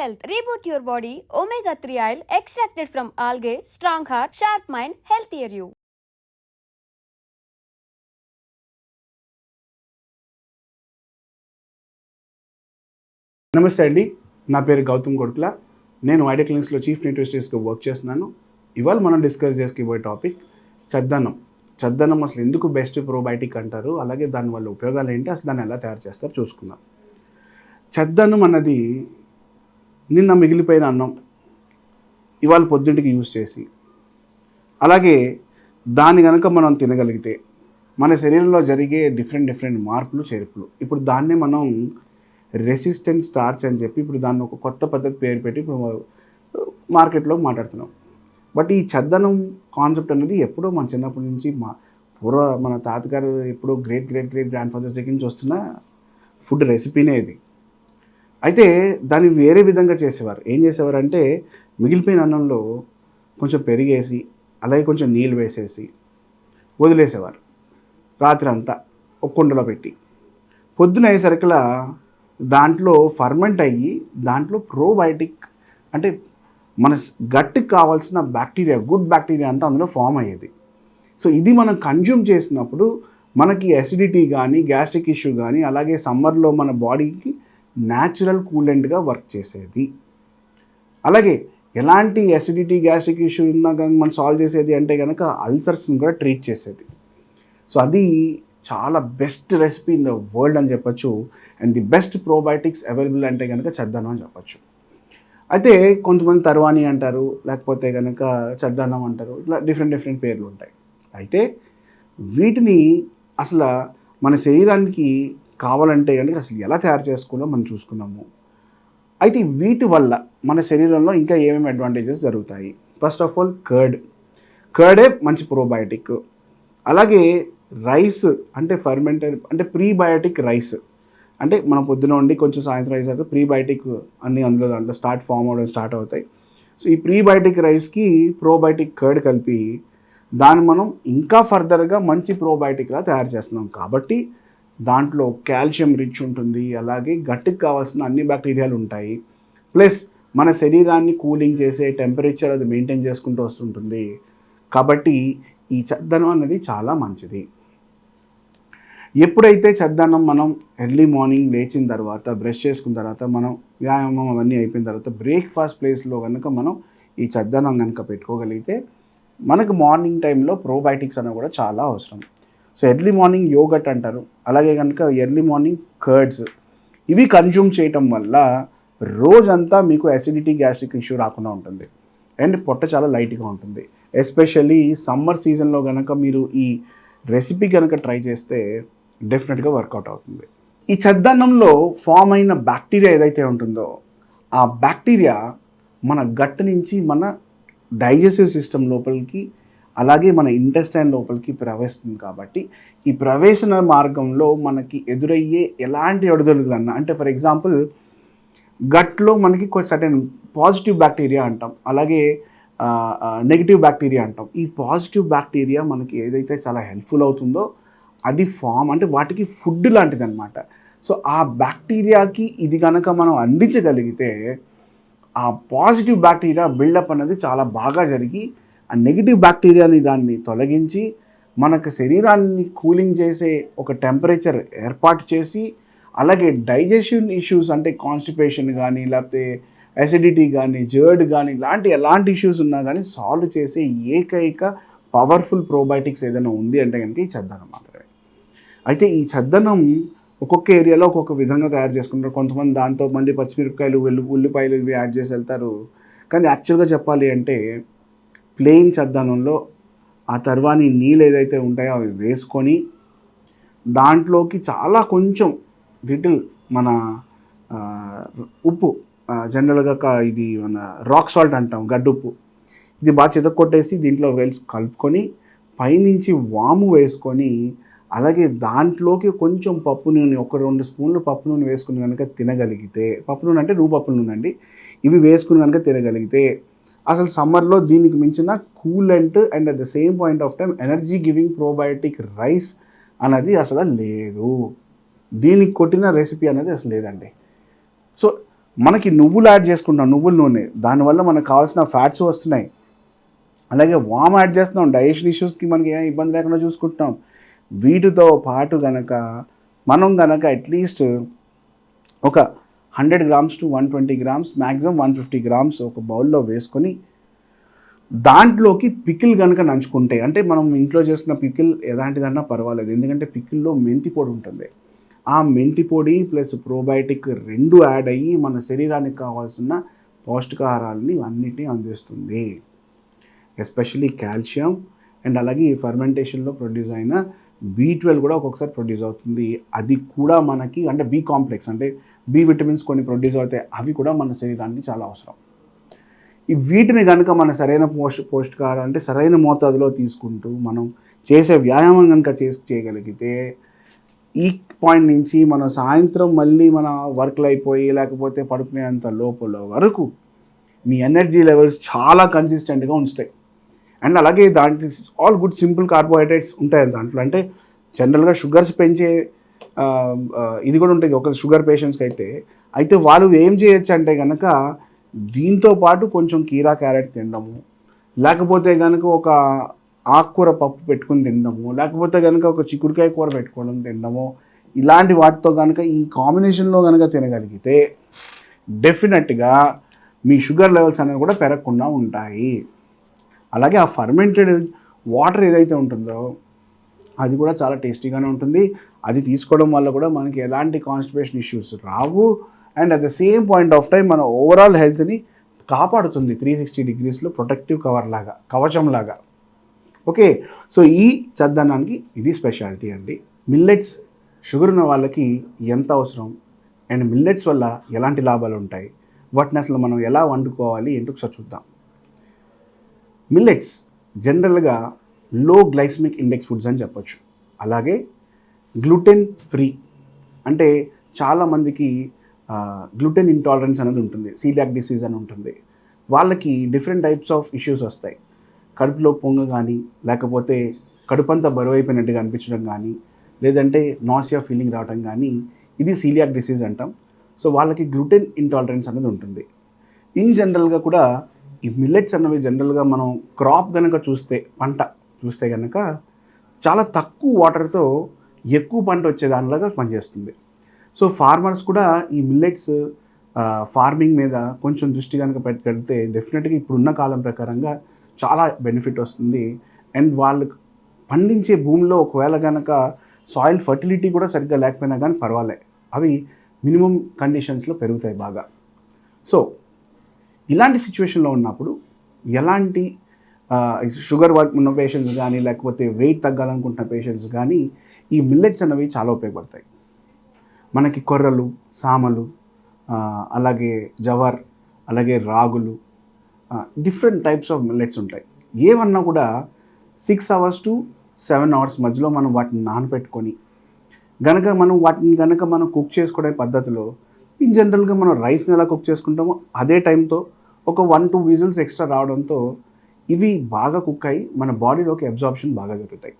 health. Your body body. Omega 3 oil from algae strong heart heart, mind health year you నమస్తే అండి. నా పేరు గౌతమ్ కొడుకుల. నేను ఐడియా క్లినిక్స్లో చీఫ్ న్యూట్రిషనిస్ట్గా వర్క్ చేస్తున్నాను. ఇవాళ మనం డిస్కస్ చేసుకోబోయే టాపిక్ చద్దన్నం చద్దన్నం అసలు ఎందుకు బెస్ట్ ప్రోబయాటిక్ అంటారు? అలాగే దానివల్ల ఉపయోగాలు ఏంటి? అసలు దాన్ని ఎలా తయారు చేస్తారో? చూసుకుందాం. చద్దన్నం అన్నది నిన్న మిగిలిపోయిన అన్నం ఇవాళ పొద్దుంటికి యూజ్ చేసి. అలాగే దాన్ని కనుక మనం తినగలిగితే మన శరీరంలో జరిగే డిఫరెంట్ డిఫరెంట్ మార్పులు చేర్పులు. ఇప్పుడు దాన్నే మనం రెసిస్టెంట్ స్టార్చ్ అని చెప్పి ఇప్పుడు దాన్ని ఒక కొత్త పద్ధతి పేరు పెట్టి ఇప్పుడు మార్కెట్లో మాట్లాడుతున్నాం. బట్ ఈ చద్దనం కాన్సెప్ట్ అనేది ఎప్పుడో మన చిన్నప్పటి నుంచి మా పూర్వ మన తాతగారు ఎప్పుడో great great great grand fathers దగ్గర నుంచి వస్తున్న ఫుడ్ రెసిపీనే ఇది. అయితే దాన్ని వేరే విధంగా చేసేవారు. ఏం చేసేవారు అంటే మిగిలిపోయిన అన్నంలో కొంచెం పెరిగేసి అలాగే కొంచెం నీళ్ళు వేసేసి వదిలేసేవారు. రాత్రి అంతా ఒక కుండలో పెట్టి. పొద్దున అయ్యేసరికలా దాంట్లో ఫర్మెంట్ అయ్యి దాంట్లో ప్రోబయోటిక్ అంటే మన గట్టికి కావాల్సిన బ్యాక్టీరియా గుడ్ బ్యాక్టీరియా అంతా అందులో ఫామ్ అయ్యేది. సో ఇది మనం కన్జ్యూమ్ చేసినప్పుడు మనకి అసిడిటీ కానీ గ్యాస్ట్రిక్ ఇష్యూ కానీ అలాగే సమ్మర్లో మన బాడీకి న్యాచురల్ కూలెంట్గా వర్క్ చేసేది. అలాగే ఎలాంటి అసిడిటీ గ్యాస్ట్రిక్ ఇష్యూ ఉన్నా కానీ మనం సాల్వ్ చేసేది అంటే కనుక అల్సర్స్ని కూడా ట్రీట్ చేసేది. సో అది చాలా best recipe in the world అని చెప్పొచ్చు. And the best probiotics available అంటే కనుక చద్దన్నం అని చెప్పొచ్చు. అయితే కొంతమంది తర్వాణి అంటారు లేకపోతే కనుక చద్దనం అంటారు ఇట్లా డిఫరెంట్ డిఫరెంట్ పేర్లు ఉంటాయి. అయితే వీటిని అసలు మన శరీరానికి కావాలంటే కనుక అసలు ఎలా తయారు చేసుకోవాలో మనం చూసుకున్నాము. అయితే వీటి వల్ల మన శరీరంలో ఇంకా ఏమేమి అడ్వాంటేజెస్ జరుగుతాయి? ఫస్ట్ ఆఫ్ ఆల్ కర్డ్ కర్డే మంచి ప్రోబయోటిక్ అలాగే రైస్ అంటే ఫర్మెంటెడ్ అంటే ప్రీబయోటిక్ రైస్ అంటే మనం పొద్దున ఉండి కొంచెం సాయంత్రం అయ్యేసరికి ప్రీబయోటిక్ అన్ని అందులో దాంట్లో స్టార్ట్ ఫామ్ అవడం స్టార్ట్ అవుతాయి. సో ఈ ప్రీబయోటిక్ రైస్కి ప్రోబయోటిక్ కర్డ్ కలిపి దాన్ని మనం ఇంకా ఫర్దర్గా మంచి ప్రోబయోటిక్లా తయారు చేస్తున్నాం. కాబట్టి దాంట్లో కాల్షియం రిచ్ ఉంటుంది అలాగే గట్టికి కావాల్సిన అన్ని బ్యాక్టీరియాలు ఉంటాయి. ప్లస్ మన శరీరాన్ని కూలింగ్ చేసే టెంపరేచర్ అది మెయింటైన్ చేసుకుంటూ వస్తుంటుంది. కాబట్టి ఈ చద్దనం అనేది చాలా మంచిది. ఎప్పుడైతే చద్దనం మనం ఎర్లీ మార్నింగ్ లేచిన తర్వాత బ్రష్ చేసుకున్న తర్వాత మనం వ్యాయామం అవన్నీ అయిపోయిన తర్వాత బ్రేక్ఫాస్ట్ ప్లేస్లో కనుక మనం ఈ చద్దనం కనుక పెట్టుకోగలిగితే మనకు మార్నింగ్ టైంలో ప్రోబయాటిక్స్ అనేవి కూడా చాలా అవసరం. సో ఎర్లీ మార్నింగ్ యోగట్ అంటారు. అలాగే కనుక ఎర్లీ మార్నింగ్ కర్డ్స్. ఇవి కన్జ్యూమ్ చేయటం వల్ల రోజంతా మీకు అసిడిటీ గ్యాస్ట్రిక్ ఇష్యూ రాకుండా ఉంటుంది. అండ్ పొట్ట చాలా లైట్గా ఉంటుంది. ఎస్పెషల్లీ సమ్మర్ సీజన్లో కనుక మీరు ఈ రెసిపీ కనుక ట్రై చేస్తే డెఫినెట్గా వర్కౌట్ అవుతుంది. ఈ చద్దన్నంలో ఫామ్ అయిన బ్యాక్టీరియా ఏదైతే ఉంటుందో ఆ బ్యాక్టీరియా మన గట్ నుంచి మన డైజెస్టివ్ సిస్టమ్ లోపలికి అలాగే మన ఇంటెస్టైన్ లోపలికి ప్రవేశిస్తుంది కాబట్టి ఈ ప్రవేశన మార్గంలో మనకి ఎదురయ్యే ఎలాంటి ఒడిదొడుగులన్నా అంటే ఫర్ ఎగ్జాంపుల్ గట్లో మనకి కొంచెం సర్టెన్ పాజిటివ్ బ్యాక్టీరియా అంటాం అలాగే నెగిటివ్ బ్యాక్టీరియా అంటాం. ఈ పాజిటివ్ బ్యాక్టీరియా మనకి ఏదైతే చాలా హెల్ప్ఫుల్ అవుతుందో అది ఫామ్ అంటే వాటికి ఫుడ్ లాంటిది అనమాట సో ఆ బ్యాక్టీరియాకి ఇది కనుక మనం అందించగలిగితే ఆ పాజిటివ్ బ్యాక్టీరియా బిల్డప్ అనేది చాలా బాగా జరిగి ఆ నెగిటివ్ బ్యాక్టీరియాని దాన్ని తొలగించి మనకు శరీరాన్ని కూలింగ్ చేసే ఒక టెంపరేచర్ ఏర్పాటు చేసి అలాగే డైజెషన్ ఇష్యూస్ అంటే కాన్స్టిపేషన్ కానీ లేకపోతే అసిడిటీ కానీ జర్డ్ కానీ ఇలాంటి ఎలాంటి ఇష్యూస్ ఉన్నా కానీ సాల్వ్ చేసే ఏకైక పవర్ఫుల్ ప్రోబయోటిక్స్ ఏదైనా ఉంది అంటే కనుక ఈ చద్దనం మాత్రమే. అయితే ఈ చద్దనం ఒక్కొక్క ఏరియాలో ఒక్కొక్క విధంగా తయారు చేసుకుంటారు. కొంతమంది దాంతో మళ్ళీ పచ్చిమిరపకాయలు వెల్లు ఉల్లిపాయలు ఇవి యాడ్ చేసి వెళ్తారు. కానీ యాక్చువల్గా చెప్పాలి అంటే ప్లెయిన్ చద్దనంలో ఆ తర్వాని నీళ్ళు ఏదైతే ఉంటాయో అవి వేసుకొని దాంట్లోకి చాలా కొంచెం లిటిల్ మన ఉప్పు జనరల్గా ఇది మన రాక్ సాల్ట్ అంటాం గడ్డుప్పు. ఇది బాగా చితక్కొట్టేసి దీంట్లో వేల్స్ కలుపుకొని పైనుంచి వాము వేసుకొని అలాగే దాంట్లోకి కొంచెం పప్పు నూనె ఒక రెండు స్పూన్లు పప్పు నూనె వేసుకుని కనుక తినగలిగితే పప్పు నూనె అంటే రూపప్పు నూనె అండి. ఇవి వేసుకుని కనుక తినగలిగితే అసలు సమ్మర్లో దీనికి మించిన coolant and at the same point of time energy giving probiotic rice అనేది అసలు లేదు. దీనికి కొట్టిన రెసిపీ అనేది అసలు లేదండి. సో మనకి నువ్వులు యాడ్ చేసుకుంటాం నువ్వుల నూనె. దానివల్ల మనకు కావాల్సిన ఫ్యాట్స్ వస్తున్నాయి. అలాగే వామ్ యాడ్ చేస్తున్నాం డైజెషన్ ఇష్యూస్కి మనకి ఏం ఇబ్బంది లేకుండా చూసుకుంటున్నాం. వీటితో పాటు గనక మనం గనక అట్లీస్ట్ ఒక hundred grams to one twenty grams maximum one fifty grams ఒక బౌల్లో వేసుకొని దాంట్లోకి పికిల్ కనుక నంచుకుంటే అంటే మనం ఇంట్లో చేసుకున్న పికిల్ ఎలాంటిదన్నా పర్వాలేదు ఎందుకంటే పికిల్లో మెంతి పొడి ఉంటుంది. ఆ మెంతి పొడి ప్లస్ ప్రోబయోటిక్ రెండు యాడ్ అయ్యి మన శరీరానికి కావాల్సిన పౌష్టికాహారాలని అన్నిటినీ అందిస్తుంది. ఎస్పెషలీ కాల్షియం అండ్ అలాగే ఈ ఫర్మెంటేషన్లో ప్రొడ్యూస్ అయిన బీ ట్వెల్వ్ కూడా ఒక్కొక్కసారి ప్రొడ్యూస్ అవుతుంది. అది కూడా మనకి అంటే బీ కాంప్లెక్స్ అంటే బి విటమిన్స్ కొన్ని ప్రొడ్యూస్ అవుతాయి. అవి కూడా మన శరీరానికి చాలా అవసరం. ఈ వీటిని కనుక మన సరైన పోస్ట్ పౌష్టికాహారం అంటే సరైన మోతాదులో తీసుకుంటూ మనం చేసే వ్యాయామం కనుక చేసి చేయగలిగితే ఈ పాయింట్ నుంచి మన సాయంత్రం మళ్ళీ మన వర్క్లు అయిపోయి లేకపోతే పడుకునేంత లోపల వరకు మీ ఎనర్జీ లెవెల్స్ చాలా కన్సిస్టెంట్గా ఉంచుతాయి. అండ్ అలాగే దాంట్లో ఆల్ గుడ్ సింపుల్ కార్బోహైడ్రేట్స్ ఉంటాయి దాంట్లో. అంటే జనరల్గా షుగర్స్ పెంచే ఇది కూడా ఉంటుంది. ఒక షుగర్ పేషెంట్స్కి అయితే అయితే వాళ్ళు ఏం చేయొచ్చు అంటే కనుక దీంతో పాటు కొంచెం కీరా క్యారెట్ తినడము. లేకపోతే కనుక ఒక ఆకుకూర పప్పు పెట్టుకుని తినడము. లేకపోతే కనుక ఒక చిక్కుడుకాయ కూర పెట్టుకోవడం తినడము. ఇలాంటి వాటితో కనుక ఈ కాంబినేషన్లో కనుక తినగలిగితే డెఫినెట్గా మీ షుగర్ లెవెల్స్ అనేవి కూడా పెరగకుండా ఉంటాయి. అలాగే ఆ ఫర్మెంటెడ్ వాటర్ ఏదైతే ఉంటుందో అది కూడా చాలా టేస్టీగానే ఉంటుంది. అది తీసుకోవడం వల్ల కూడా మనకి ఎలాంటి constipation issues Rao. And at the same point of time మన ఓవరాల్ హెల్త్ని కాపాడుతుంది త్రీ సిక్స్టీ డిగ్రీస్లో ప్రొటెక్టివ్ కవర్ లాగా కవచం లాగా. ఓకే సో ఈ చద్దనానికి ఇది స్పెషాలిటీ అండి. మిల్లెట్స్ షుగర్ ఉన్న వాళ్ళకి ఎంత అవసరం? అండ్ మిల్లెట్స్ వల్ల ఎలాంటి లాభాలు ఉంటాయి? వాటిని అసలు మనం ఎలా వండుకోవాలి? ఏంటో ఒకసారి చూద్దాం. మిల్లెట్స్ జనరల్గా లో గ్లైసమిక్ ఇండెక్స్ ఫుడ్స్ అని చెప్పొచ్చు. అలాగే గ్లూటెన్ ఫ్రీ అంటే చాలామందికి గ్లూటెన్ ఇంటాలరెన్స్ అనేది ఉంటుంది సీలాక్ డిసీజ్ అని ఉంటుంది. వాళ్ళకి డిఫరెంట్ టైప్స్ ఆఫ్ ఇష్యూస్ వస్తాయి. కడుపులో పొంగ కానీ లేకపోతే కడుపంతా బరువు అయిపోయినట్టుగా అనిపించడం కానీ లేదంటే నాసియా ఫీలింగ్ రావడం కానీ ఇది సీలియాక్ డిసీజ్ అంటాం. సో వాళ్ళకి గ్లూటెన్ ఇంటాలరెన్స్ అనేది ఉంటుంది. ఇన్ జనరల్గా కూడా ఈ మిల్లెట్స్ అన్నవి జనరల్గా మనం క్రాప్ కనుక చూస్తే పంట చూస్తే కనుక చాలా తక్కువ వాటర్తో ఎక్కువ పంట వచ్చే దానిలాగా పనిచేస్తుంది. సో ఫార్మర్స్ కూడా ఈ మిల్లెట్స్ ఫార్మింగ్ మీద కొంచెం దృష్టి కనుక పెట్టగలిగితే డెఫినెట్గా ఇప్పుడున్న కాలం ప్రకారంగా చాలా బెనిఫిట్ వస్తుంది. అండ్ వాళ్ళు పండించే భూమిలో ఒకవేళ కనుక సాయిల్ ఫర్టిలిటీ కూడా సరిగ్గా లేకపోయినా కానీ పర్వాలే. అవి మినిమం కండిషన్స్లో పెరుగుతాయి బాగా. సో ఇలాంటి సిచ్యువేషన్లో ఉన్నప్పుడు ఎలాంటి షుగర్ ఉన్న పేషెంట్స్ కానీ లేకపోతే వెయిట్ తగ్గాలనుకుంటున్న పేషెంట్స్ కానీ ఈ మిల్లెట్స్ అనేవి చాలా ఉపయోగపడతాయి. మనకి కొర్రలు సామలు అలాగే జవర్ అలాగే రాగులు డిఫరెంట్ టైప్స్ ఆఫ్ మిల్లెట్స్ ఉంటాయి. ఏమన్నా కూడా six hours to seven hours మధ్యలో మనం వాటిని నానబెట్టుకొని గనక మనం వాటిని గనక మనం కుక్ చేసుకునే పద్ధతిలో ఇన్ జనరల్గా మనం రైస్ని ఎలా కుక్ చేసుకుంటామో అదే టైంతో ఒక వన్ టూ విజిల్స్ ఎక్స్ట్రా రావడంతో ఇవి బాగా కుక్ అయ్యి మన బాడీలోకి అబ్జార్ప్షన్ బాగా జరుగుతాయి.